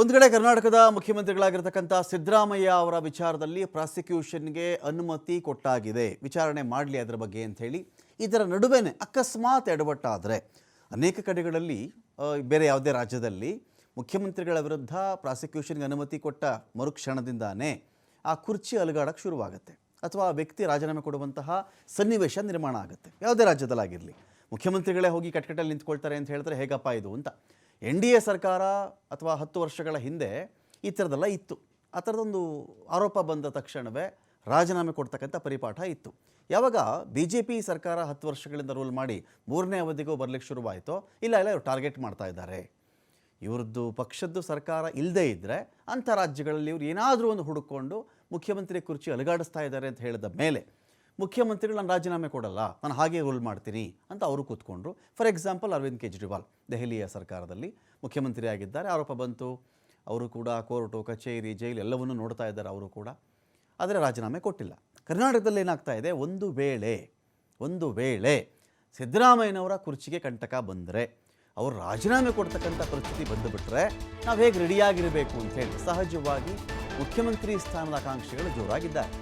ಒಂದು ಕಡೆ ಕರ್ನಾಟಕದ ಮುಖ್ಯಮಂತ್ರಿಗಳಾಗಿರ್ತಕ್ಕಂಥ ಸಿದ್ದರಾಮಯ್ಯ ಅವರ ವಿಚಾರದಲ್ಲಿ ಪ್ರಾಸಿಕ್ಯೂಷನ್ಗೆ ಅನುಮತಿ ಕೊಟ್ಟಾಗಿದೆ. ವಿಚಾರಣೆ ಮಾಡಲಿ ಅದರ ಬಗ್ಗೆ ಅಂತ ಹೇಳಿ ಇದರ ನಡುವೆ ಅಕಸ್ಮಾತ್ ಎಡವಟ್ಟಾದರೆ ಅನೇಕ ಕಡೆಗಳಲ್ಲಿ ಬೇರೆ ಯಾವುದೇ ರಾಜ್ಯದಲ್ಲಿ ಮುಖ್ಯಮಂತ್ರಿಗಳ ವಿರುದ್ಧ ಪ್ರಾಸಿಕ್ಯೂಷನ್ಗೆ ಅನುಮತಿ ಕೊಟ್ಟ ಮರುಕ್ಷಣದಿಂದಾನೇ ಆ ಕುರ್ಚಿ ಅಲುಗಾಡಕ್ಕೆ ಶುರುವಾಗುತ್ತೆ. ಅಥವಾ ಆ ವ್ಯಕ್ತಿ ರಾಜೀನಾಮೆ ಕೊಡುವಂತಹ ಸನ್ನಿವೇಶ ನಿರ್ಮಾಣ ಆಗುತ್ತೆ. ಯಾವುದೇ ರಾಜ್ಯದಲ್ಲಾಗಿರಲಿ. ಮುಖ್ಯಮಂತ್ರಿಗಳೇ ಹೋಗಿ ಕಟ್ಕಟ್ಟಲ್ಲಿ ನಿಂತ್ಕೊಳ್ತಾರೆ ಅಂತ ಹೇಳಿದ್ರೆ ಹೇಗಪ್ಪ ಇದು ಅಂತ. ಎನ್ ಡಿ ಎ ಸರ್ಕಾರ ಅಥವಾ ಹತ್ತು ವರ್ಷಗಳ ಹಿಂದೆ ಈ ಥರದ್ದೆಲ್ಲ ಇತ್ತು. ಆ ಥರದೊಂದು ಆರೋಪ ಬಂದ ತಕ್ಷಣವೇ ರಾಜೀನಾಮೆ ಕೊಡ್ತಕ್ಕಂಥ ಪರಿಪಾಠ ಇತ್ತು. ಯಾವಾಗ ಬಿ ಜೆ ಪಿ ಸರ್ಕಾರ ಹತ್ತು ವರ್ಷಗಳಿಂದ ರೂಲ್ ಮಾಡಿ ಮೂರನೇ ಅವಧಿಗೂ ಬರಲಿಕ್ಕೆ ಶುರುವಾಯಿತೋ, ಇಲ್ಲ ಇಲ್ಲ, ಇವರು ಟಾರ್ಗೆಟ್ ಮಾಡ್ತಾ ಇದ್ದಾರೆ. ಇವ್ರದ್ದು ಪಕ್ಷದ್ದು ಸರ್ಕಾರ ಇಲ್ಲದೇ ಇದ್ದರೆ ಅಂಥ ರಾಜ್ಯಗಳಲ್ಲಿ ಇವರು ಏನಾದರೂ ಒಂದು ಹುಡುಕೊಂಡು ಮುಖ್ಯಮಂತ್ರಿ ಕುರ್ಚಿ ಅಲುಗಾಡಿಸ್ತಾ ಇದ್ದಾರೆ ಅಂತ ಹೇಳಿದ ಮೇಲೆ ಮುಖ್ಯಮಂತ್ರಿಗಳು ನಾನು ರಾಜೀನಾಮೆ ಕೊಡಲ್ಲ, ನಾನು ಹಾಗೆ ರೂಲ್ ಮಾಡ್ತೀನಿ ಅಂತ ಅವರು ಕೂತ್ಕೊಂಡ್ರು. ಫಾರ್ ಎಕ್ಸಾಂಪಲ್ ಅರವಿಂದ್ ಕೇಜ್ರಿವಾಲ್, ದೆಹಲಿಯ ಸರ್ಕಾರದಲ್ಲಿ ಮುಖ್ಯಮಂತ್ರಿ ಆಗಿದ್ದಾರೆ. ಆರೋಪ ಬಂತು, ಅವರು ಕೂಡ ಕೋರ್ಟು, ಕಚೇರಿ, ಜೈಲು ಎಲ್ಲವನ್ನೂ ನೋಡ್ತಾ ಇದ್ದಾರೆ ಅವರು ಕೂಡ. ಆದರೆ ರಾಜೀನಾಮೆ ಕೊಟ್ಟಿಲ್ಲ. ಕರ್ನಾಟಕದಲ್ಲಿ ಏನಾಗ್ತಾ ಇದೆ? ಒಂದು ವೇಳೆ ಒಂದು ವೇಳೆ ಸಿದ್ದರಾಮಯ್ಯನವರ ಕುರ್ಚಿಗೆ ಕಂಟಕ ಬಂದರೆ, ಅವರು ರಾಜೀನಾಮೆ ಕೊಡ್ತಕ್ಕಂಥ ಪರಿಸ್ಥಿತಿ ಬಂದುಬಿಟ್ರೆ ನಾವು ಹೇಗೆ ರೆಡಿಯಾಗಿರಬೇಕು ಅಂತ ಹೇಳಿ ಸಹಜವಾಗಿ ಮುಖ್ಯಮಂತ್ರಿ ಸ್ಥಾನದ ಆಕಾಂಕ್ಷೆಗಳು ಜೋರಾಗಿದ್ದಾರೆ.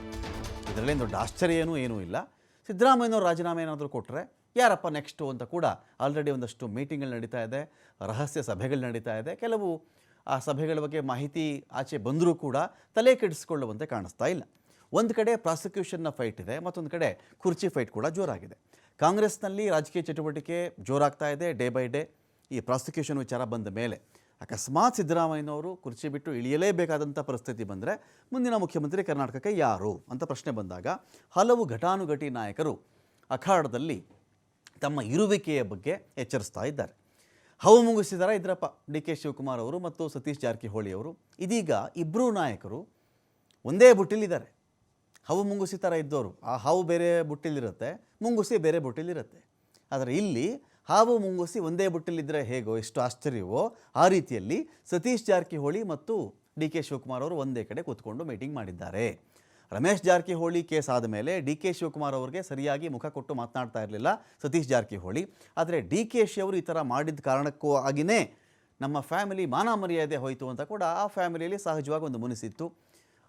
ಇದರಲ್ಲೇನು ದೊಡ್ಡ ಆಶ್ಚರ್ಯ ಏನೂ ಏನೂ ಇಲ್ಲ. ಸಿದ್ದರಾಮಯ್ಯನವರು ರಾಜೀನಾಮೆ ಏನಾದರೂ ಕೊಟ್ಟರೆ ಯಾರಪ್ಪ ನೆಕ್ಸ್ಟು ಅಂತ ಕೂಡ ಆಲ್ರೆಡಿ ಒಂದಷ್ಟು ಮೀಟಿಂಗ್ಗಳು ನಡೀತಾ ಇದೆ, ರಹಸ್ಯ ಸಭೆಗಳು ನಡೀತಾ ಇದೆ. ಕೆಲವು ಆ ಸಭೆಗಳ ಬಗ್ಗೆ ಮಾಹಿತಿ ಆಚೆ ಬಂದರೂ ಕೂಡ ತಲೆ ಕೆಡಿಸಿಕೊಳ್ಳುವಂತೆ ಕಾಣಿಸ್ತಾ ಇಲ್ಲ. ಒಂದು ಕಡೆ ಪ್ರಾಸಿಕ್ಯೂಷನ್ನ ಫೈಟ್ ಇದೆ, ಮತ್ತೊಂದು ಕಡೆ ಕುರ್ಚಿ ಫೈಟ್ ಕೂಡ ಜೋರಾಗಿದೆ. ಕಾಂಗ್ರೆಸ್ನಲ್ಲಿ ರಾಜಕೀಯ ಚಟುವಟಿಕೆ ಜೋರಾಗ್ತಾ ಇದೆ ಡೇ ಬೈ ಡೇ ಈ ಪ್ರಾಸಿಕ್ಯೂಷನ್ ವಿಚಾರ ಬಂದ ಮೇಲೆ. ಅಕಸ್ಮಾತ್ ಸಿದ್ದರಾಮಯ್ಯನವರು ಕುರ್ಚಿ ಬಿಟ್ಟು ಇಳಿಯಲೇಬೇಕಾದಂಥ ಪರಿಸ್ಥಿತಿ ಬಂದರೆ ಮುಂದಿನ ಮುಖ್ಯಮಂತ್ರಿ ಕರ್ನಾಟಕಕ್ಕೆ ಯಾರು ಅಂತ ಪ್ರಶ್ನೆ ಬಂದಾಗ ಹಲವು ಘಟಾನುಘಟಿ ನಾಯಕರು ಅಖಾಡದಲ್ಲಿ ತಮ್ಮ ಇರುವಿಕೆಯ ಬಗ್ಗೆ ಎಚ್ಚರಿಸ್ತಾ ಇದ್ದಾರೆ. ಹವು ಮುಗಿಸಿದಾರ ಇದ್ರಪ್ಪ, ಡಿ ಕೆ ಶಿವಕುಮಾರ್ ಅವರು ಮತ್ತು ಸತೀಶ್ ಜಾರಕಿಹೊಳಿ ಅವರು. ಇದೀಗ ಇಬ್ಬರೂ ನಾಯಕರು ಒಂದೇ ಬುಟ್ಟಿಲಿದ್ದಾರೆ. ಹವು ಮುಂಗುಸಿ ಥರ ಇದ್ದವರು ಆ ಹಾವು ಬೇರೆ ಬುಟ್ಟಿಲಿರುತ್ತೆ, ಮುಂಗುಸಿ ಬೇರೆ ಬುಟ್ಟಿಲಿರುತ್ತೆ. ಆದರೆ ಇಲ್ಲಿ ಹಾವು ಮುಂಗುಸಿ ಒಂದೇ ಬುಟ್ಟಲ್ಲಿದ್ದರೆ ಹೇಗೋ, ಎಷ್ಟು ಆಶ್ಚರ್ಯವೋ, ಆ ರೀತಿಯಲ್ಲಿ ಸತೀಶ್ ಜಾರಕಿಹೊಳಿ ಮತ್ತು ಡಿ ಕೆ ಶಿವಕುಮಾರ್ ಅವರು ಒಂದೇ ಕಡೆ ಕೂತ್ಕೊಂಡು ಮೀಟಿಂಗ್ ಮಾಡಿದ್ದಾರೆ. ರಮೇಶ್ ಜಾರಕಿಹೊಳಿ ಕೇಸ್ ಆದ ಮೇಲೆ ಡಿ ಕೆ ಶಿವಕುಮಾರ್ ಅವರಿಗೆ ಸರಿಯಾಗಿ ಮುಖ ಕೊಟ್ಟು ಮಾತನಾಡ್ತಾ ಇರಲಿಲ್ಲ ಸತೀಶ್ ಜಾರಕಿಹೊಳಿ. ಆದರೆ ಡಿ ಕೆ ಶಿ ಅವರು ಈ ಥರ ಮಾಡಿದ ಕಾರಣಕ್ಕೂ ಆಗಿನೇ ನಮ್ಮ ಫ್ಯಾಮಿಲಿ ಮಾನ ಮರ್ಯಾದೆ ಹೋಯಿತು ಅಂತ ಕೂಡ ಆ ಫ್ಯಾಮಿಲಿಯಲ್ಲಿ ಸಹಜವಾಗಿ ಒಂದು ಮುನಿಸಿತ್ತು.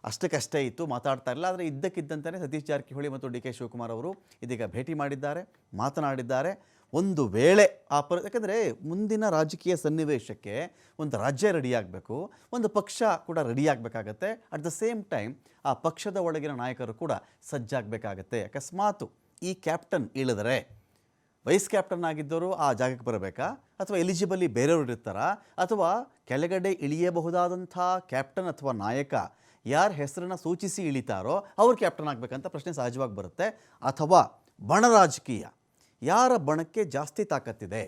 ಅಷ್ಟಕ್ಕಷ್ಟೇ ಇತ್ತು, ಮಾತಾಡ್ತಾ ಇರಲಿಲ್ಲ. ಆದರೆ ಇದ್ದಕ್ಕಿದ್ದಂತೆಯೇ ಸತೀಶ್ ಜಾರಕಿಹೊಳಿ ಮತ್ತು ಡಿ ಕೆ ಶಿವಕುಮಾರ್ ಅವರು ಇದೀಗ ಭೇಟಿ ಮಾಡಿದ್ದಾರೆ, ಮಾತನಾಡಿದ್ದಾರೆ. ಒಂದು ವೇಳೆ ಆ ಪರ, ಯಾಕಂದರೆ ಮುಂದಿನ ರಾಜಕೀಯ ಸನ್ನಿವೇಶಕ್ಕೆ ಒಂದು ರಾಜ್ಯ ರೆಡಿಯಾಗಬೇಕು ಒಂದು ಪಕ್ಷ ಕೂಡ ರೆಡಿಯಾಗಬೇಕಾಗತ್ತೆ ಅಟ್ ದ ಸೇಮ್ ಟೈಮ್ ಆ ಪಕ್ಷದ ಒಳಗಿನ ನಾಯಕರು ಕೂಡ ಸಜ್ಜಾಗಬೇಕಾಗತ್ತೆ. ಅಕಸ್ಮಾತು ಈ ಕ್ಯಾಪ್ಟನ್ ಇಳಿದರೆ ವೈಸ್ ಕ್ಯಾಪ್ಟನ್ ಆಗಿದ್ದವರು ಆ ಜಾಗಕ್ಕೆ ಬರಬೇಕಾ? ಅಥವಾ ಎಲಿಜಿಬಲಿ ಬೇರೆಯವರು ಇರ್ತಾರಾ? ಅಥವಾ ಕೆಳಗಡೆ ಇಳಿಯಬಹುದಾದಂಥ ಕ್ಯಾಪ್ಟನ್ ಅಥವಾ ನಾಯಕ ಯಾರ ಹೆಸರನ್ನ ಸೂಚಿಸಿ ಇಳಿತಾರೋ ಅವ್ರು ಕ್ಯಾಪ್ಟನ್ ಆಗಬೇಕಂತ ಪ್ರಶ್ನೆ ಸಹಜವಾಗಿ ಬರುತ್ತೆ. ಅಥವಾ ಬಣ ರಾಜಕೀಯ ಯಾರ ಬಣಕ್ಕೆ ಜಾಸ್ತಿ ತಾಕತ್ತಿದೆ?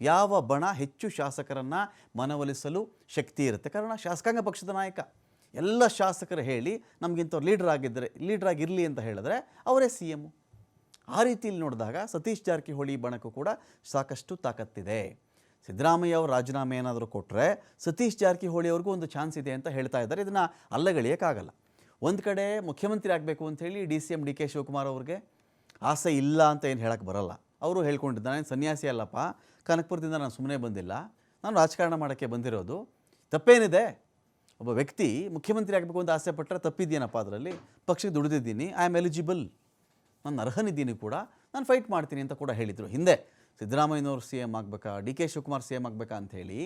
ಯಾವ ಬಣ ಹೆಚ್ಚು ಶಾಸಕರನ್ನು ಮನವೊಲಿಸಲು ಶಕ್ತಿ ಇರುತ್ತೆ? ಕಾರಣ ಶಾಸಕಾಂಗ ಪಕ್ಷದ ನಾಯಕ. ಎಲ್ಲ ಶಾಸಕರು ಹೇಳಿ ನಮಗಿಂಥವ್ರು ಲೀಡರ್ ಆಗಿದ್ದರೆ ಲೀಡರ್ ಆಗಿರಲಿ ಅಂತ ಹೇಳಿದ್ರೆ ಅವರೇ ಸಿ ಎಂ ಆ ರೀತಿಯಲ್ಲಿ ನೋಡಿದಾಗ ಸತೀಶ್ ಜಾರಕಿಹೊಳಿ ಬಣಕ್ಕೂ ಕೂಡ ಸಾಕಷ್ಟು ತಾಕತ್ತಿದೆ. ಸಿದ್ದರಾಮಯ್ಯ ಅವರು ರಾಜೀನಾಮೆ ಏನಾದರೂ ಕೊಟ್ಟರೆ ಸತೀಶ್ ಜಾರಕಿಹೊಳಿ ಅವ್ರಿಗೂ ಒಂದು ಚಾನ್ಸ್ ಇದೆ ಅಂತ ಹೇಳ್ತಾ ಇದ್ದಾರೆ. ಇದನ್ನು ಅಲ್ಲಗಳಿಯೋಕ್ಕಾಗಲ್ಲ. ಒಂದು ಕಡೆ ಮುಖ್ಯಮಂತ್ರಿ ಆಗಬೇಕು ಅಂಥೇಳಿ D C M D K Shivakumar ಅವ್ರಿಗೆ ಆಸೆ ಇಲ್ಲ ಅಂತ ಏನು ಹೇಳಕ್ಕೆ ಬರಲ್ಲ. ಅವರು ಹೇಳ್ಕೊಂಡಿದ್ದ ನಾನು ಸನ್ಯಾಸಿ ಅಲ್ಲಪ್ಪ, ಕನಕಪುರದಿಂದ ನಾನು ಸುಮ್ಮನೆ ಬಂದಿಲ್ಲ, ನಾನು ರಾಜಕಾರಣ ಮಾಡೋಕ್ಕೆ ಬಂದಿರೋದು. ತಪ್ಪೇನಿದೆ? ಒಬ್ಬ ವ್ಯಕ್ತಿ ಮುಖ್ಯಮಂತ್ರಿ ಆಗಬೇಕು ಅಂತ ಆಸೆ ಪಟ್ಟರೆ ತಪ್ಪಿದ್ದೀನಪ್ಪ ಅದರಲ್ಲಿ? ಪಕ್ಷಕ್ಕೆ ದುಡಿದಿದ್ದೀನಿ ಐ ಆಮ್ ಎಲಿಜಿಬಲ್ ನಾನು ಅರ್ಹನಿದ್ದೀನಿ ಕೂಡ, ನಾನು ಫೈಟ್ ಮಾಡ್ತೀನಿ ಅಂತ ಕೂಡ ಹೇಳಿದರು. ಹಿಂದೆ ಸಿದ್ದರಾಮಯ್ಯನವರು C M ಆಗಬೇಕಾ, D K Shivakumar C M ಆಗಬೇಕಾ ಅಂಥೇಳಿ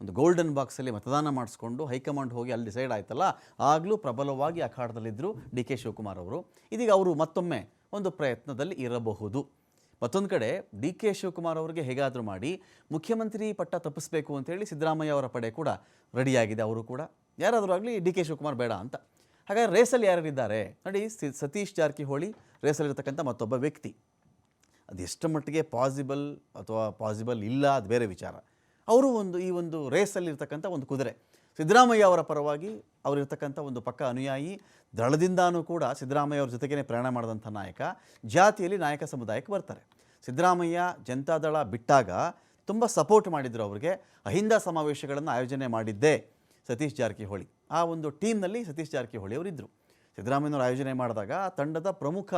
ಒಂದು ಗೋಲ್ಡನ್ ಬಾಕ್ಸಲ್ಲಿ ಮತದಾನ ಮಾಡಿಸ್ಕೊಂಡು ಹೈಕಮಾಂಡ್ ಹೋಗಿ ಅಲ್ಲಿ ಡಿಸೈಡ್ ಆಯ್ತಲ್ಲ, ಆಗಲೂ ಪ್ರಬಲವಾಗಿ ಅಖಾಡದಲ್ಲಿದ್ದರು ಡಿ ಕೆ ಶಿವಕುಮಾರ್ ಅವರು. ಇದೀಗ ಅವರು ಮತ್ತೊಮ್ಮೆ ಒಂದು ಪ್ರಯತ್ನದಲ್ಲಿ ಇರಬಹುದು. ಮತ್ತೊಂದು ಕಡೆ ಡಿ ಕೆ ಶಿವಕುಮಾರ್ ಅವರಿಗೆ ಹೇಗಾದರೂ ಮಾಡಿ ಮುಖ್ಯಮಂತ್ರಿ ಪಟ್ಟ ತಪ್ಪಿಸಬೇಕು ಅಂತೇಳಿ ಸಿದ್ದರಾಮಯ್ಯ ಅವರ ಪಡೆ ಕೂಡ ರೆಡಿಯಾಗಿದೆ ಅವರು ಕೂಡ. ಯಾರಾದರೂ ಆಗಲಿ ಡಿ ಕೆ ಶಿವಕುಮಾರ್ ಬೇಡ ಅಂತ. ಹಾಗಾದ್ರೆ ರೇಸಲ್ಲಿ ಯಾರ್ಯಾರಿದ್ದಾರೆ? ನೋಡಿ ಸತೀಶ್ ಜಾರಕಿಹೊಳಿ ರೇಸಲ್ಲಿರ್ತಕ್ಕಂಥ ಮತ್ತೊಬ್ಬ ವ್ಯಕ್ತಿ. ಅದು ಎಷ್ಟು ಮಟ್ಟಿಗೆ ಪಾಸಿಬಲ್ ಅಥವಾ ಪಾಸಿಬಲ್ ಇಲ್ಲ, ಅದು ಬೇರೆ ವಿಚಾರ. ಅವರು ಒಂದು ಈ ಒಂದು ರೇಸಲ್ಲಿರ್ತಕ್ಕಂಥ ಒಂದು ಕುದುರೆ. ಸಿದ್ದರಾಮಯ್ಯ ಅವರ ಪರವಾಗಿ ಅವರಿರ್ತಕ್ಕಂಥ ಒಂದು ಪಕ್ಕ ಅನುಯಾಯಿ, ದಳದಿಂದಾನೂ ಕೂಡ ಸಿದ್ದರಾಮಯ್ಯ ಅವ್ರ ಜೊತೆಗೇ ಪ್ರಯಾಣ ಮಾಡಿದಂಥ ನಾಯಕ, ಜಾತಿಯಲ್ಲಿ ನಾಯಕ ಸಮುದಾಯಕ್ಕೆ ಬರ್ತಾರೆ. ಸಿದ್ದರಾಮಯ್ಯ ಜನತಾದಳ ಬಿಟ್ಟಾಗ ತುಂಬ ಸಪೋರ್ಟ್ ಮಾಡಿದರು ಅವರಿಗೆ. ಅಹಿಂದ ಸಮಾವೇಶಗಳನ್ನು ಆಯೋಜನೆ ಮಾಡಿದ್ದೇ ಸತೀಶ್ ಜಾರಕಿಹೊಳಿ. ಆ ಒಂದು ಟೀಮ್ನಲ್ಲಿ ಸತೀಶ್ ಜಾರಕಿಹೊಳಿ ಅವರಿದ್ದರು ಸಿದ್ದರಾಮಯ್ಯನವರು ಆಯೋಜನೆ ಮಾಡಿದಾಗ ತಂಡದ ಪ್ರಮುಖ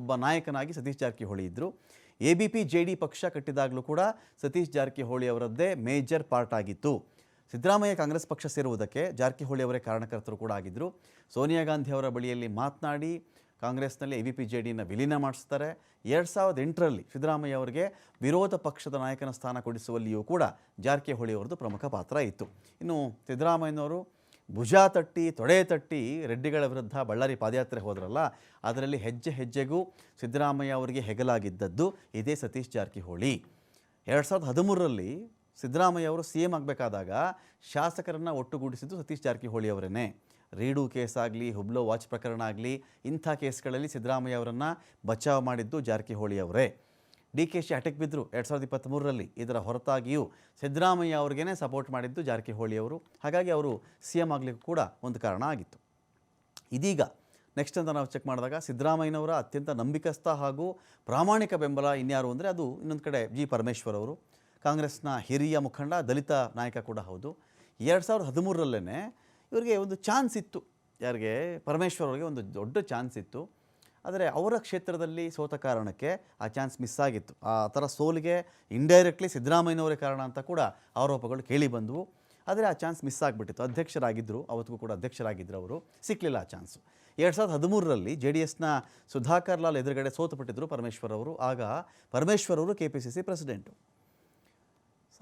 ಒಬ್ಬ ನಾಯಕನಾಗಿ ಸತೀಶ್ ಜಾರಕಿಹೊಳಿ ಇದ್ದರು A B P, J D ಪಕ್ಷ ಕಟ್ಟಿದಾಗಲೂ ಕೂಡ ಸತೀಶ್ ಜಾರಕಿಹೊಳಿ ಅವರದ್ದೇ ಮೇಜರ್ ಪಾರ್ಟ್ ಆಗಿತ್ತು. ಸಿದ್ದರಾಮಯ್ಯ ಕಾಂಗ್ರೆಸ್ ಪಕ್ಷ ಸೇರುವುದಕ್ಕೆ ಜಾರಕಿಹೊಳಿ ಅವರೇ ಕಾರಣಕರ್ತರು ಕೂಡ ಆಗಿದ್ದರು ಸೋನಿಯಾ ಗಾಂಧಿ ಅವರ ಬಳಿಯಲ್ಲಿ ಮಾತನಾಡಿ ಕಾಂಗ್ರೆಸ್ನಲ್ಲಿ ಎ ವಿ ಪಿ ಜೆ ಡಿನ ವಿಲೀನ ಮಾಡಿಸ್ತಾರೆ. ಎರಡು ಸಾವಿರದ ಎಂಟರಲ್ಲಿ ಸಿದ್ದರಾಮಯ್ಯ ಅವರಿಗೆ ವಿರೋಧ ಪಕ್ಷದ ನಾಯಕನ ಸ್ಥಾನ ಕೊಡಿಸುವಲ್ಲಿಯೂ ಕೂಡ ಜಾರಕಿಹೊಳಿ ಅವರದ್ದು ಪ್ರಮುಖ ಪಾತ್ರ ಇತ್ತು. ಇನ್ನು ಸಿದ್ದರಾಮಯ್ಯನವರು ಭುಜ ತಟ್ಟಿ ತೊಡೆ ತಟ್ಟಿ ರೆಡ್ಡಿಗಳ ವಿರುದ್ಧ ಬಳ್ಳಾರಿ ಪಾದಯಾತ್ರೆ ಹೋದ್ರಲ್ಲ, ಅದರಲ್ಲಿ ಹೆಜ್ಜೆ ಹೆಜ್ಜೆಗೂ ಸಿದ್ದರಾಮಯ್ಯ ಅವರಿಗೆ ಹೆಗಲಾಗಿದ್ದದ್ದು ಇದೇ ಸತೀಶ್ ಜಾರಕಿಹೊಳಿ. ಎರಡು ಸಾವಿರದ ಹದಿಮೂರರಲ್ಲಿ ಸಿದ್ದರಾಮಯ್ಯ ಅವರು ಸಿ ಎಂ ಆಗಬೇಕಾದಾಗ ಶಾಸಕರನ್ನು ಒಟ್ಟುಗೂಡಿಸಿದ್ದು ಸತೀಶ್ ಜಾರಕಿಹೊಳಿ ಅವರೇ ರೀಡು ಕೇಸ್ ಆಗಲಿ, ಹುಬ್ಲೋ ವಾಚ್ ಪ್ರಕರಣ ಆಗಲಿ, ಇಂಥ ಕೇಸ್ಗಳಲ್ಲಿ ಸಿದ್ದರಾಮಯ್ಯ ಅವರನ್ನು ಬಚಾವ್ ಮಾಡಿದ್ದು ಜಾರಕಿಹೊಳಿ ಅವರೇ ಡಿ ಕೆ ಶಿ ಅಟೆಕ್ ಬಿದ್ದರು ಎರಡು ಸಾವಿರದ ಇಪ್ಪತ್ತ್ಮೂರರಲ್ಲಿ ಇದರ ಹೊರತಾಗಿಯೂ ಸಿದ್ದರಾಮಯ್ಯ ಅವ್ರಿಗೇ ಸಪೋರ್ಟ್ ಮಾಡಿದ್ದು ಜಾರಕಿಹೊಳಿ ಅವರು ಹಾಗಾಗಿ ಅವರು ಸಿ ಎಂ ಆಗಲಿಕ್ಕೂ ಕೂಡ ಒಂದು ಕಾರಣ ಆಗಿತ್ತು. ಇದೀಗ ನೆಕ್ಸ್ಟ್ ಅಂತ ನಾವು ಚೆಕ್ ಮಾಡಿದಾಗ ಸಿದ್ದರಾಮಯ್ಯನವರ ಅತ್ಯಂತ ನಂಬಿಕಸ್ಥ ಹಾಗೂ ಪ್ರಾಮಾಣಿಕ ಬೆಂಬಲ ಇನ್ಯಾರು ಅಂದರೆ ಅದು ಇನ್ನೊಂದು ಕಡೆ ಜಿ ಪರಮೇಶ್ವರ್ ಅವರು. ಕಾಂಗ್ರೆಸ್ನ ಹಿರಿಯ ಮುಖಂಡ, ದಲಿತ ನಾಯಕ ಕೂಡ ಹೌದು. ಎರಡು ಸಾವಿರದ ಹದಿಮೂರರಲ್ಲೇ ಇವರಿಗೆ ಒಂದು ಚಾನ್ಸ್ ಇತ್ತು. ಯಾರಿಗೆ? ಪರಮೇಶ್ವರ್ ಅವರಿಗೆ ಒಂದು ದೊಡ್ಡ ಚಾನ್ಸ್ ಇತ್ತು. ಆದರೆ ಅವರ ಕ್ಷೇತ್ರದಲ್ಲಿ ಸೋತ ಕಾರಣಕ್ಕೆ ಆ ಚಾನ್ಸ್ ಮಿಸ್ ಆಗಿತ್ತು. ಆ ಥರ ಸೋಲಿಗೆ ಇಂಡೈರೆಕ್ಟ್ಲಿ ಸಿದ್ದರಾಮಯ್ಯನವರೇ ಕಾರಣ ಅಂತ ಕೂಡ ಆರೋಪಗಳು ಕೇಳಿ ಬಂದವು. ಆದರೆ ಆ ಚಾನ್ಸ್ ಮಿಸ್ ಆಗಿಬಿಟ್ಟಿತ್ತು. ಅಧ್ಯಕ್ಷರಾಗಿದ್ದರು ಅವತ್ತಿಗೂ ಕೂಡ ಅಧ್ಯಕ್ಷರಾಗಿದ್ದರು ಅವರು. ಸಿಕ್ಕಲಿಲ್ಲ ಆ ಚಾನ್ಸು. ಎರಡು ಸಾವಿರದ ಹದಿಮೂರರಲ್ಲಿ ಜೆ ಡಿ ಎಸ್ನ ಸುಧಾಕರ್ ಲಾಲ್ ಎದುರುಗಡೆ ಸೋತುಪಟ್ಟಿದ್ದರು ಪರಮೇಶ್ವರ್ ಅವರು. ಆಗ ಪರಮೇಶ್ವರ್ ಅವರು K P C C president.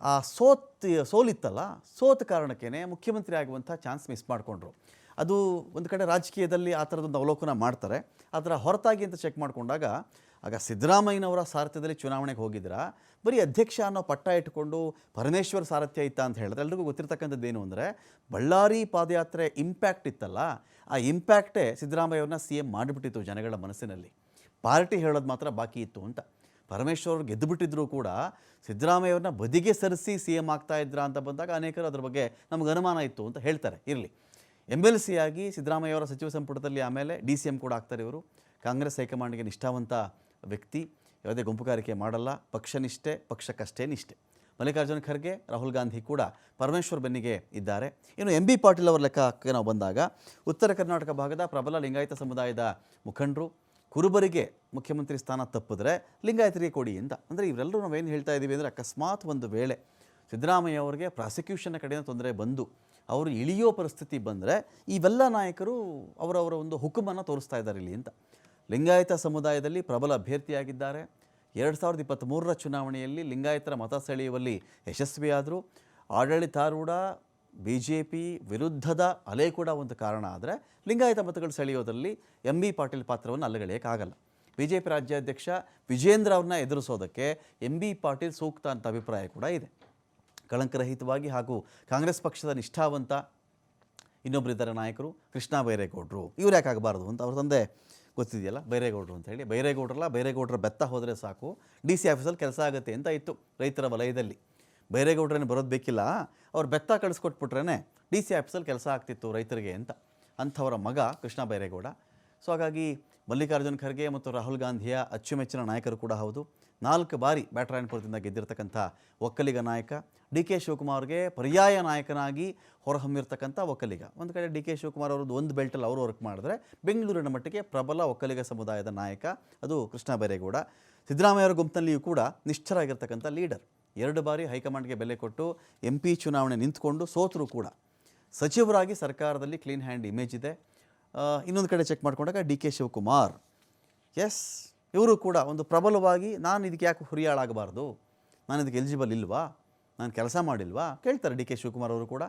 ಆ ಸೋತ್, ಸೋಲಿತ್ತಲ್ಲ, ಸೋತ ಕಾರಣಕ್ಕೇ ಮುಖ್ಯಮಂತ್ರಿ ಆಗುವಂಥ ಚಾನ್ಸ್ ಮಿಸ್ ಮಾಡಿಕೊಂಡ್ರು. ಅದು ಒಂದು ಕಡೆ ರಾಜಕೀಯದಲ್ಲಿ ಆ ಥರದೊಂದು ಅವಲೋಕನ ಮಾಡ್ತಾರೆ. ಅದರ ಹೊರತಾಗಿ ಅಂತ ಚೆಕ್ ಮಾಡಿಕೊಂಡಾಗ, ಆಗ ಸಿದ್ದರಾಮಯ್ಯನವರ ಸಾರಥ್ಯದಲ್ಲಿ ಚುನಾವಣೆಗೆ ಹೋಗಿದ್ರ ಬರೀ ಅಧ್ಯಕ್ಷ ಅನ್ನೋ ಪಟ್ಟ ಇಟ್ಕೊಂಡು ಪರಮೇಶ್ವರ್ ಸಾರಥ್ಯ ಇತ್ತ ಅಂತ ಹೇಳಿದ್ರೆ ಎಲ್ರಿಗೂ ಗೊತ್ತಿರ್ತಕ್ಕಂಥದ್ದು ಏನು ಅಂದರೆ, ಬಳ್ಳಾರಿ ಪಾದಯಾತ್ರೆ ಇಂಪ್ಯಾಕ್ಟ್ ಇತ್ತಲ್ಲ, ಆ ಇಂಪ್ಯಾಕ್ಟೇ ಸಿದ್ದರಾಮಯ್ಯವ್ರನ್ನ ಸಿ ಎಂ ಮಾಡಿಬಿಟ್ಟಿತ್ತು ಜನಗಳ ಮನಸ್ಸಿನಲ್ಲಿ. ಪಾರ್ಟಿ ಹೇಳೋದು ಮಾತ್ರ ಬಾಕಿ ಇತ್ತು ಅಂತ. ಪರಮೇಶ್ವರ್ ಅವ್ರು ಗೆದ್ದುಬಿಟ್ಟಿದ್ರು ಕೂಡ ಸಿದ್ದರಾಮಯ್ಯವ್ರನ್ನ ಬದಿಗೆ ಸರಿಸಿ ಸಿ ಎಂ ಆಗ್ತಾ ಇದ್ರಾ ಅಂತ ಬಂದಾಗ ಅನೇಕರು ಅದ್ರ ಬಗ್ಗೆ ನಮ್ಗೆ ಅನುಮಾನ ಇತ್ತು ಅಂತ ಹೇಳ್ತಾರೆ. ಇರಲಿ. ಎಂ ಎಲ್ ಸಿ ಆಗಿ ಸಿದ್ದರಾಮಯ್ಯವರ ಸಚಿವ ಸಂಪುಟದಲ್ಲಿ ಆಮೇಲೆ ಡಿ ಸಿ ಎಂ ಕೂಡ ಆಗ್ತಾರೆ ಇವರು. ಕಾಂಗ್ರೆಸ್ ಹೈಕಮಾಂಡ್ಗೆ ನಿಷ್ಠಾವಂತ ವ್ಯಕ್ತಿ. ಯಾವುದೇ ಗುಂಪುಗಾರಿಕೆ ಮಾಡಲ್ಲ. ಪಕ್ಷನಿಷ್ಠೆ ಪಕ್ಷಕ್ಕಷ್ಟೇ ನಿಷ್ಠೆ. ಮಲ್ಲಿಕಾರ್ಜುನ ಖರ್ಗೆ, ರಾಹುಲ್ ಗಾಂಧಿ ಕೂಡ ಪರಮೇಶ್ವರ್ ಬೆನ್ನಿಗೆ ಇದ್ದಾರೆ. ಇನ್ನು ಎಂ ಬಿ ಪಾಟೀಲ್ ಅವರ ಲೆಕ್ಕಕ್ಕೆ ನಾವು ಬಂದಾಗ ಉತ್ತರ ಕರ್ನಾಟಕ ಭಾಗದ ಪ್ರಬಲ ಲಿಂಗಾಯತ ಸಮುದಾಯದ ಮುಖಂಡರು ಕುರುಬರಿಗೆ ಮುಖ್ಯಮಂತ್ರಿ ಸ್ಥಾನ ತಪ್ಪಿದ್ರೆ ಲಿಂಗಾಯತರಿಗೆ ಕೊಡಿ ಅಂತ. ಅಂದರೆ ಇವರೆಲ್ಲರೂ ನಾವೇನು ಹೇಳ್ತಾ ಇದ್ದೀವಿ ಅಂದರೆ ಅಕಸ್ಮಾತ್ ಒಂದು ವೇಳೆ ಸಿದ್ದರಾಮಯ್ಯ ಅವರಿಗೆ ಪ್ರಾಸಿಕ್ಯೂಷನ್ನ ಕಡೆಯಿಂದ ತೊಂದರೆ ಬಂದು ಅವರು ಇಳಿಯೋ ಪರಿಸ್ಥಿತಿ ಬಂದರೆ ಇವೆಲ್ಲ ನಾಯಕರು ಅವರವರ ಒಂದು ಹುಕುಮನ್ನು ತೋರಿಸ್ತಾ ಇದ್ದಾರೆ ಇಲ್ಲಿ ಅಂತ. ಲಿಂಗಾಯತ ಸಮುದಾಯದಲ್ಲಿ ಪ್ರಬಲ ಅಭ್ಯರ್ಥಿಯಾಗಿದ್ದಾರೆ. ಎರಡು ಸಾವಿರದ ಇಪ್ಪತ್ತ್ಮೂರರ ಚುನಾವಣೆಯಲ್ಲಿ ಲಿಂಗಾಯತರ ಮತ ಸೆಳೆಯುವಲ್ಲಿ ಯಶಸ್ವಿಯಾದರು. ಆಡಳಿತಾರೂಢ ಬಿ ಜೆ ಪಿ ವಿರುದ್ಧದ ಅಲೆ ಕೂಡ ಒಂದು ಕಾರಣ ಆದರೆ ಲಿಂಗಾಯತ ಮತಗಳು ಸೆಳೆಯೋದರಲ್ಲಿ ಎಂ ಬಿ ಪಾಟೀಲ್ ಪಾತ್ರವನ್ನು ಅಲ್ಲಗಳೆಯೋಕ್ಕಾಗಲ್ಲ. ಬಿ ಜೆ ಪಿ ರಾಜ್ಯಾಧ್ಯಕ್ಷ ವಿಜೇಂದ್ರ ಅವ್ರನ್ನ ಎದುರಿಸೋದಕ್ಕೆ ಎಂ ಬಿ ಪಾಟೀಲ್ ಸೂಕ್ತ ಅಂತ ಅಭಿಪ್ರಾಯ ಕೂಡ ಇದೆ. ಕಳಂಕರಹಿತವಾಗಿ ಹಾಗೂ ಕಾಂಗ್ರೆಸ್ ಪಕ್ಷದ ನಿಷ್ಠಾವಂತ ಇನ್ನೊಬ್ಬರಿದ್ದಾರೆ ನಾಯಕರು ಕೃಷ್ಣ ಬೈರೇಗೌಡರು. ಇವ್ರು ಯಾಕೆ ಆಗಬಾರ್ದು ಅಂತ ಅವ್ರ ತಂದೆ ಗೊತ್ತಿದೆಯಲ್ಲ? ಬೈರೇಗೌಡರು ಅಂತ ಹೇಳಿ. ಬೈರೇಗೌಡರಲ್ಲ, ಬೈರೇಗೌಡರ ಬೆತ್ತ ಹೋದರೆ ಸಾಕು. ಡಿ ಸಿ ಆಫೀಸಲ್ಲಿ ಕೆಲಸ ಆಗುತ್ತೆ ಅಂತ ಇತ್ತು ರೈತರ ವಲಯದಲ್ಲಿ. ಬೈರೇಗೌಡರೇನು ಬರೋದು ಬೇಕಿಲ್ಲ. ಅವ್ರು ಬೆತ್ತ ಕಳಿಸ್ಕೊಟ್ಬಿಟ್ರೇ ಡಿ ಸಿ ಆಫೀಸಲ್ಲಿ ಕೆಲಸ ಆಗ್ತಿತ್ತು ರೈತರಿಗೆ ಅಂತ. ಅಂಥವರ ಮಗ ಕೃಷ್ಣ ಬೈರೇಗೌಡ. ಸೊ ಹಾಗಾಗಿ ಮಲ್ಲಿಕಾರ್ಜುನ್ ಖರ್ಗೆ ಮತ್ತು ರಾಹುಲ್ ಗಾಂಧಿಯ ಅಚ್ಚುಮೆಚ್ಚಿನ ನಾಯಕರು ಕೂಡ ಹೌದು. ನಾಲ್ಕು ಬಾರಿ ಬ್ಯಾಟರಾಯನ್ಪುರದಿಂದ ಗೆದ್ದಿರತಕ್ಕಂಥ ಒಕ್ಕಲಿಗ ನಾಯಕ, ಡಿ ಕೆ ಶಿವಕುಮಾರ್ಗೆ ಪರ್ಯಾಯ ನಾಯಕನಾಗಿ ಹೊರಹೊಮ್ಮಿರ್ತಕ್ಕಂಥ ಒಕ್ಕಲಿಗ. ಒಂದು ಕಡೆ ಡಿ ಕೆ ಶಿವಕುಮಾರ್ ಅವ್ರದ್ದು ಒಂದು ಬೆಲ್ಟಲ್ಲಿ ಅವರು ವರ್ಕ್ ಮಾಡಿದ್ರೆ ಬೆಂಗಳೂರಿನ ಮಟ್ಟಿಗೆ ಪ್ರಬಲ ಒಕ್ಕಲಿಗ ಸಮುದಾಯದ ನಾಯಕ ಅದು ಕೃಷ್ಣ ಬೈರೇಗೌಡ. ಸಿದ್ದರಾಮಯ್ಯ ಅವರ ಗುಂಪಿನಲ್ಲಿಯೂ ಕೂಡ ನಿಷ್ಠರಾಗಿರ್ತಕ್ಕಂಥ ಲೀಡರ್ ಎರಡು ಬಾರಿ ಹೈಕಮಾಂಡ್ಗೆ ಬೆಲೆ ಕೊಟ್ಟು ಎಂ ಪಿ ಚುನಾವಣೆ ನಿಂತ್ಕೊಂಡು ಸೋತರು ಕೂಡ ಸಚಿವರಾಗಿ ಸರ್ಕಾರದಲ್ಲಿ ಕ್ಲೀನ್ ಹ್ಯಾಂಡ್ ಇಮೇಜ್ ಇದೆ. ಇನ್ನೊಂದು ಕಡೆ ಚೆಕ್ ಮಾಡಿಕೊಂಡಾಗ ಡಿ ಕೆ ಶಿವಕುಮಾರ್. ಎಸ್, ಇವರು ಕೂಡ ಒಂದು ಪ್ರಬಲವಾಗಿ ನಾನು ಇದಕ್ಕೆ ಯಾಕೆ ಹುರಿಯಾಳಾಗಬಾರ್ದು? ನಾನು ಇದಕ್ಕೆ ಎಲಿಜಿಬಲ್ ಇಲ್ವಾ? ನಾನು ಕೆಲಸ ಮಾಡಿಲ್ವಾ? ಕೇಳ್ತಾರೆ ಡಿ ಕೆ ಶಿವಕುಮಾರ್ ಅವರು ಕೂಡ.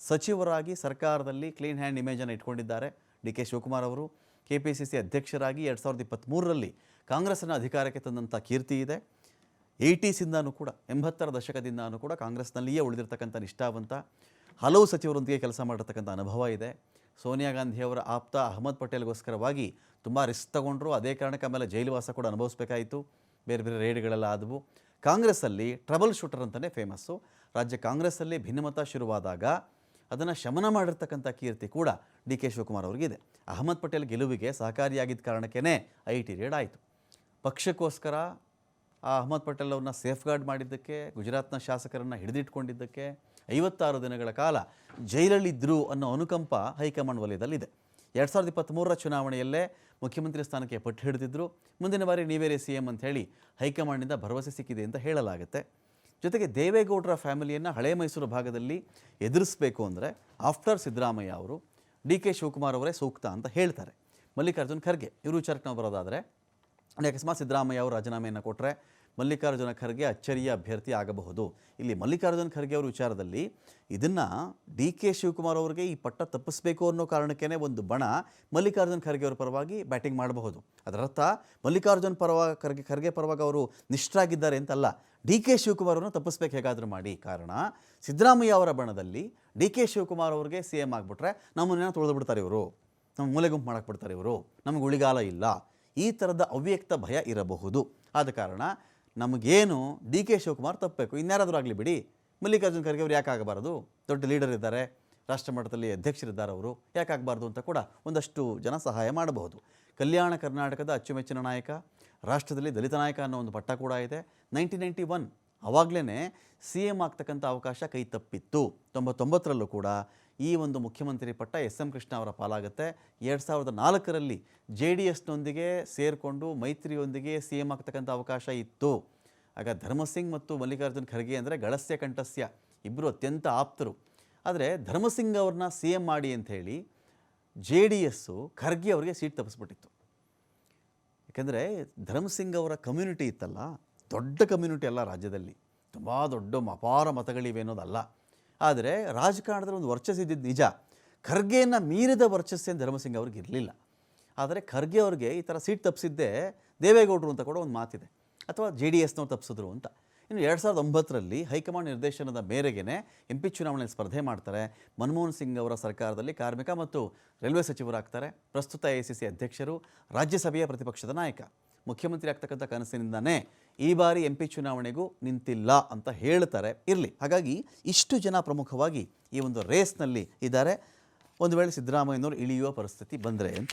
ಸಚಿವರಾಗಿ ಸರ್ಕಾರದಲ್ಲಿ ಕ್ಲೀನ್ ಹ್ಯಾಂಡ್ ಇಮೇಜನ್ನು ಇಟ್ಕೊಂಡಿದ್ದಾರೆ ಡಿ ಕೆ ಶಿವಕುಮಾರ್ ಅವರು. ಕೆ ಪಿ ಸಿ ಸಿ ಅಧ್ಯಕ್ಷರಾಗಿ ಎರಡು ಸಾವಿರದ ಇಪ್ಪತ್ತ್ಮೂರರಲ್ಲಿ ಕಾಂಗ್ರೆಸ್ಸನ್ನು ಅಧಿಕಾರಕ್ಕೆ ತಂದಂಥ ಕೀರ್ತಿ ಇದೆ. ಏಯ್ಟೀಸಿಂದನೂ ಕೂಡ, ಎಂಬತ್ತರ ದಶಕದಿಂದನೂ ಕೂಡ ಕಾಂಗ್ರೆಸ್ನಲ್ಲಿಯೇ ಉಳಿದಿರ್ತಕ್ಕಂಥ ನಿಷ್ಠಾವಂತ, ಹಲವು ಸಚಿವರೊಂದಿಗೆ ಕೆಲಸ ಮಾಡಿರ್ತಕ್ಕಂಥ ಅನುಭವ ಇದೆ. ಸೋನಿಯಾ ಗಾಂಧಿಯವರ ಆಪ್ತ ಅಹಮದ್ ಪಟೇಲ್ಗೋಸ್ಕರವಾಗಿ ತುಂಬ ರಿಸ್ಕ್ ತಗೊಂಡ್ರು, ಅದೇ ಕಾರಣಕ್ಕೆ ಆಮೇಲೆ ಜೈಲುವಾಸ ಕೂಡ ಅನುಭವಿಸಬೇಕಾಯಿತು. ಬೇರೆ ಬೇರೆ ರೇಡ್ಗಳೆಲ್ಲ ಆದವು. ಕಾಂಗ್ರೆಸ್ಸಲ್ಲಿ ಟ್ರಬಲ್ ಶೂಟರ್ ಅಂತಲೇ ಫೇಮಸ್ಸು. ರಾಜ್ಯ ಕಾಂಗ್ರೆಸ್ಸಲ್ಲಿ ಭಿನ್ನಮತ ಶುರುವಾದಾಗ ಅದನ್ನು ಶಮನ ಮಾಡಿರ್ತಕ್ಕಂಥ ಕೀರ್ತಿ ಕೂಡ ಡಿ ಕೆ ಶಿವಕುಮಾರ್ ಅವರಿಗಿದೆ. ಅಹಮದ್ ಪಟೇಲ್ ಗೆಲುವಿಗೆ ಸಹಕಾರಿಯಾಗಿದ್ದ ಕಾರಣಕ್ಕೇ ಐ ಟಿ ರೇಡ್ ಆಯಿತು. ಪಕ್ಷಕ್ಕೋಸ್ಕರ ಅಹಮದ್ ಪಟೇಲ್ ಅವ್ರನ್ನ ಸೇಫ್ಗಾರ್ಡ್ ಮಾಡಿದ್ದಕ್ಕೆ, ಗುಜರಾತ್ನ ಶಾಸಕರನ್ನು ಹಿಡಿದಿಟ್ಕೊಂಡಿದ್ದಕ್ಕೆ ಐವತ್ತಾರು ದಿನಗಳ ಕಾಲ ಜೈಲಲ್ಲಿದ್ದರು ಅನ್ನೋ ಅನುಕಂಪ ಹೈಕಮಾಂಡ್ ವಲಯದಲ್ಲಿದೆ. ಎರಡು ಸಾವಿರದ ಇಪ್ಪತ್ತ್ಮೂರರ ಚುನಾವಣೆಯಲ್ಲೇ ಮುಖ್ಯಮಂತ್ರಿ ಸ್ಥಾನಕ್ಕೆ ಪಟ್ಟು ಹಿಡಿದಿದ್ದರು ಮುಂದಿನ ಬಾರಿ ನೀವೇರೇ ಸಿ ಎಂ ಅಂತ ಹೇಳಿ ಹೈಕಮಾಂಡ್ನಿಂದ ಭರವಸೆ ಸಿಕ್ಕಿದೆ ಅಂತ ಹೇಳಲಾಗುತ್ತೆ. ಜೊತೆಗೆ ದೇವೇಗೌಡರ ಫ್ಯಾಮಿಲಿಯನ್ನು ಹಳೆ ಮೈಸೂರು ಭಾಗದಲ್ಲಿ ಎದುರಿಸಬೇಕು ಅಂದರೆ ಆಫ್ಟರ್ ಸಿದ್ದರಾಮಯ್ಯ ಅವರು ಡಿ ಕೆ ಶಿವಕುಮಾರ್ ಅವರೇ ಸೂಕ್ತ ಅಂತ ಹೇಳ್ತಾರೆ. ಮಲ್ಲಿಕಾರ್ಜುನ್ ಖರ್ಗೆ, ಇವರು ವಿಚಾರಕ್ಕೆ ಬರೋದಾದರೆ ಅಕಸ್ಮಾತ್ ಸಿದ್ದರಾಮಯ್ಯ ಅವರು ರಾಜೀನಾಮೆಯನ್ನು ಕೊಟ್ಟರೆ ಮಲ್ಲಿಕಾರ್ಜುನ ಖರ್ಗೆ ಅಚ್ಚರಿಯ ಅಭ್ಯರ್ಥಿ ಆಗಬಹುದು. ಇಲ್ಲಿ ಮಲ್ಲಿಕಾರ್ಜುನ ಖರ್ಗೆ ಅವರ ವಿಚಾರದಲ್ಲಿ ಇದನ್ನು ಡಿ ಕೆ ಶಿವಕುಮಾರ್ ಅವರಿಗೆ ಈ ಪಟ್ಟ ತಪ್ಪಿಸಬೇಕು ಅನ್ನೋ ಕಾರಣಕ್ಕೇ ಒಂದು ಬಣ ಮಲ್ಲಿಕಾರ್ಜುನ ಖರ್ಗೆ ಅವರ ಪರವಾಗಿ ಬ್ಯಾಟಿಂಗ್ ಮಾಡಬಹುದು. ಅದರರ್ಥ ಮಲ್ಲಿಕಾರ್ಜುನ್ ಪರವಾಗಿ ಖರ್ಗೆ ಖರ್ಗೆ ಪರವಾಗಿ ಅವರು ನಿಷ್ಠರಾಗಿದ್ದಾರೆ ಅಂತಲ್ಲ, ಡಿ ಕೆ ಶಿವಕುಮಾರ್ ಅವರನ್ನು ತಪ್ಪಿಸ್ಬೇಕು ಹೇಗಾದರೂ ಮಾಡಿ. ಕಾರಣ ಸಿದ್ದರಾಮಯ್ಯ ಅವರ ಬಣದಲ್ಲಿ ಡಿ ಕೆ ಶಿವಕುಮಾರ್ ಅವರಿಗೆ ಸಿ ಎಂ ಆಗಿಬಿಟ್ರೆ ನಮ್ಮನ್ನೇನೋ ತೊಳೆದು ಬಿಡ್ತಾರೆ ಇವರು. ನಮ್ಮ ಮೂಲೆ ಗುಂಪು ಮಾಡಕ್ಕೆ ಬಿಡ್ತಾರೆ ಇವರು. ನಮಗೆ ಉಳಿಗಾಲ ಇಲ್ಲ. ಈ ಥರದ ಅವ್ಯಕ್ತ ಭಯ ಇರಬಹುದು. ಆದ ಕಾರಣ ನಮಗೇನು ಡಿ ಕೆ ಶಿವಕುಮಾರ್ ತಪ್ಪಬೇಕು. ಇನ್ಯಾರಾದರೂ ಆಗಲಿ ಬಿಡಿ. ಮಲ್ಲಿಕಾರ್ಜುನ ಖರ್ಗೆ ಅವರು ಯಾಕೆ ಆಗಬಾರದು ದೊಡ್ಡ ಲೀಡರ್ ಇದ್ದಾರೆ. ರಾಷ್ಟ್ರ ಮಟ್ಟದಲ್ಲಿ ಅಧ್ಯಕ್ಷರಿದ್ದಾರೆ ಅವರು. ಯಾಕೆ ಆಗಬಾರ್ದು ಅಂತ ಕೂಡ ಒಂದಷ್ಟು ಜನ ಸಹಾಯ ಮಾಡಬಹುದು. ಕಲ್ಯಾಣ ಕರ್ನಾಟಕದ ಅಚ್ಚುಮೆಚ್ಚಿನ ನಾಯಕ, ರಾಷ್ಟ್ರದಲ್ಲಿ ದಲಿತ ನಾಯಕ ಅನ್ನೋ ಒಂದು ಪಟ್ಟ ಕೂಡ ಇದೆ. ನೈನ್ಟೀನ್ ನೈಂಟಿ ಒನ್ ಅವಾಗಲೇ ಸಿ ಎಂ ಆಗ್ತಕ್ಕಂಥ ಅವಕಾಶ ಕೈ ತಪ್ಪಿತ್ತು. ತೊಂಬತ್ತೊಂಬತ್ತರಲ್ಲೂ ಕೂಡ ಈ ಒಂದು ಮುಖ್ಯಮಂತ್ರಿ ಪಟ್ಟ ಎಸ್ ಎಂ ಕೃಷ್ಣ ಅವರ ಪಾಲಾಗುತ್ತೆ. ಎರಡು ಸಾವಿರದ ನಾಲ್ಕರಲ್ಲಿ ಜೆ ಡಿ ಎಸ್ನೊಂದಿಗೆ ಸೇರಿಕೊಂಡು ಮೈತ್ರಿಯೊಂದಿಗೆ ಸಿ ಎಂ ಆಗ್ತಕ್ಕಂಥ ಅವಕಾಶ ಇತ್ತು. ಆಗ ಧರ್ಮಸಿಂಗ್ ಮತ್ತು ಮಲ್ಲಿಕಾರ್ಜುನ್ ಖರ್ಗೆ ಅಂದರೆ ಗಳಸ್ಯ ಕಂಠಸ್ಯ ಇಬ್ಬರು ಅತ್ಯಂತ ಆಪ್ತರು. ಆದರೆ ಧರ್ಮಸಿಂಗ್ ಅವ್ರನ್ನ ಸಿ ಎಂ ಮಾಡಿ ಅಂಥೇಳಿ ಜೆ ಡಿ ಎಸ್ಸು ಖರ್ಗೆ ಅವರಿಗೆ ಸೀಟ್ ತಪ್ಪಿಸ್ಬಿಟ್ಟಿತ್ತು. ಯಾಕೆಂದರೆ ಧರ್ಮಸಿಂಗ್ ಅವರ ಕಮ್ಯುನಿಟಿ ಇತ್ತಲ್ಲ ದೊಡ್ಡ ಕಮ್ಯುನಿಟಿ ಅಲ್ಲ ರಾಜ್ಯದಲ್ಲಿ. ತುಂಬ ದೊಡ್ಡ ಅಪಾರ ಮತಗಳಿವೆ ಅನ್ನೋದಲ್ಲ. ಆದರೆ ರಾಜಕಾರಣದಲ್ಲಿ ಒಂದು ವರ್ಚಸ್ಸಿದ್ದಿದ್ದು ನಿಜ. ಖರ್ಗೆಯನ್ನು ಮೀರಿದ ವರ್ಚಸ್ಸೇನು ಧರ್ಮಸಿಂಗ್ ಅವ್ರಿಗೆ ಇರಲಿಲ್ಲ. ಆದರೆ ಖರ್ಗೆ ಅವ್ರಿಗೆ ಈ ಥರ ಸೀಟ್ ತಪ್ಪಿಸಿದ್ದೇ ದೇವೇಗೌಡರು ಅಂತ ಕೂಡ ಒಂದು ಮಾತಿದೆ. ಅಥವಾ ಜೆ ಡಿ ಎಸ್ನವ್ರು ತಪ್ಪಿಸಿದ್ರು ಅಂತ. ಇನ್ನು ಎರಡು ಸಾವಿರದ ಒಂಬತ್ತರಲ್ಲಿ ಹೈಕಮಾಂಡ್ ನಿರ್ದೇಶನದ ಮೇರೆಗೆ ಎಂ ಪಿ ಚುನಾವಣೆಯಲ್ಲಿ ಸ್ಪರ್ಧೆ ಮಾಡ್ತಾರೆ. ಮನಮೋಹನ್ ಸಿಂಗ್ ಅವರ ಸರ್ಕಾರದಲ್ಲಿ ಕಾರ್ಮಿಕ ಮತ್ತು ರೈಲ್ವೆ ಸಚಿವರಾಗ್ತಾರೆ. ಪ್ರಸ್ತುತ ಎ ಸಿ ಸಿ ಅಧ್ಯಕ್ಷರು, ರಾಜ್ಯಸಭೆಯ ಪ್ರತಿಪಕ್ಷದ ನಾಯಕ. ಮುಖ್ಯಮಂತ್ರಿ ಆಗ್ತಕ್ಕಂಥ ಕನಸಿನಿಂದನೇ ಈ ಬಾರಿ ಎಂ ಪಿ ಚುನಾವಣೆಗೂ ನಿಂತಿಲ್ಲ ಅಂತ ಹೇಳ್ತಾರೆ. ಇರಲಿ. ಹಾಗಾಗಿ ಇಷ್ಟು ಜನ ಪ್ರಮುಖವಾಗಿ ಈ ಒಂದು ರೇಸ್ನಲ್ಲಿ ಇದ್ದಾರೆ. ಒಂದು ವೇಳೆ ಸಿದ್ದರಾಮಯ್ಯನವರು ಇಳಿಯುವ ಪರಿಸ್ಥಿತಿ ಬಂದರೆ ಅಂತ.